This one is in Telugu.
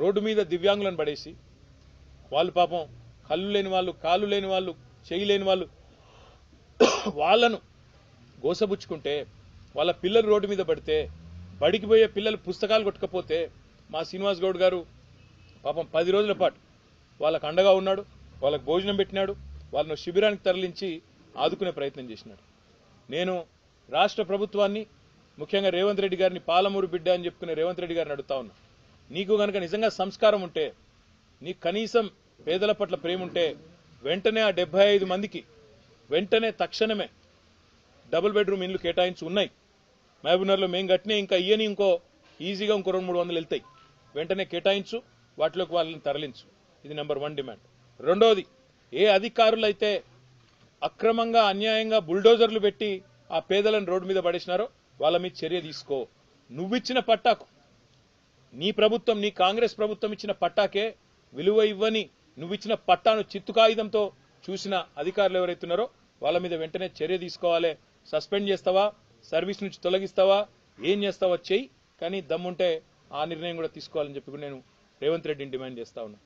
రోడ్డు మీద దివ్యాంగులను పడేసి వాళ్ళు పాపం కళ్ళు లేని వాళ్ళు కాళ్ళు లేని వాళ్ళు చెయ్యి లేని వాళ్ళు వాళ్ళను గోసబుచ్చుకుంటే వాళ్ళ పిల్లలు రోడ్డు మీద పడితే బడికి పోయే పిల్లలు పుస్తకాలు కొట్టుకపోతే మా శ్రీనివాస్ గౌడ్ గారు పాపం పది రోజుల పాటు వాళ్ళకు అండగా ఉన్నాడు వాళ్ళకు భోజనం పెట్టినాడు వాళ్ళను శిబిరానికి తరలించి ఆదుకునే ప్రయత్నం చేసినాడు. నేను రాష్ట్ర ప్రభుత్వాన్ని ముఖ్యంగా రేవంత్ రెడ్డి గారిని పాలమూరు బిడ్డ అని చెప్పుకునే రేవంత్ రెడ్డి గారిని అడుగుతా ఉన్నా. నీకు గనక నిజంగా సంస్కారం ఉంటే నీకు కనీసం పేదల పట్ల ప్రేమ ఉంటే వెంటనే ఆ డెబ్బై ఐదు మందికి వెంటనే తక్షణమే డబుల్ బెడ్రూమ్ ఇండ్లు కేటాయించి ఉన్నాయి. మహబూబ్నగర్లో మేము కట్టినా ఇంకా ఇయ్యని ఇంకో ఈజీగా ఇంకో రెండు మూడు వందలు వెళ్తాయి. వెంటనే కేటాయించు వాటిలోకి వాళ్ళని తరలించు. ఇది నెంబర్ వన్ డిమాండ్. రెండవది ఏ అధికారులైతే అక్రమంగా అన్యాయంగా బుల్డోజర్లు పెట్టి ఆ పేదలను రోడ్డు మీద పడేసినారో వాళ్ళ మీద చర్య తీసుకో. నువ్విచ్చిన పట్టాకు. నీ ప్రభుత్వం నీ కాంగ్రెస్ ప్రభుత్వం ఇచ్చిన పట్టాకే విలువ ఇవ్వని నువ్విచ్చిన పట్టాను చిత్తుకాయుధంతో చూసిన అధికారులు ఎవరైతున్నారో వాళ్ళ మీద వెంటనే చర్య తీసుకోవాలి. సస్పెండ్ చేస్తావా? సర్వీస్ నుంచి తొలగిస్తావా? ఏం చేస్తావా చెయ్యి. కానీ దమ్ముంటే ఆ నిర్ణయం కూడా తీసుకోవాలని చెప్పి నేను రేవంత్ రెడ్డిని డిమాండ్ చేస్తా ఉన్నా.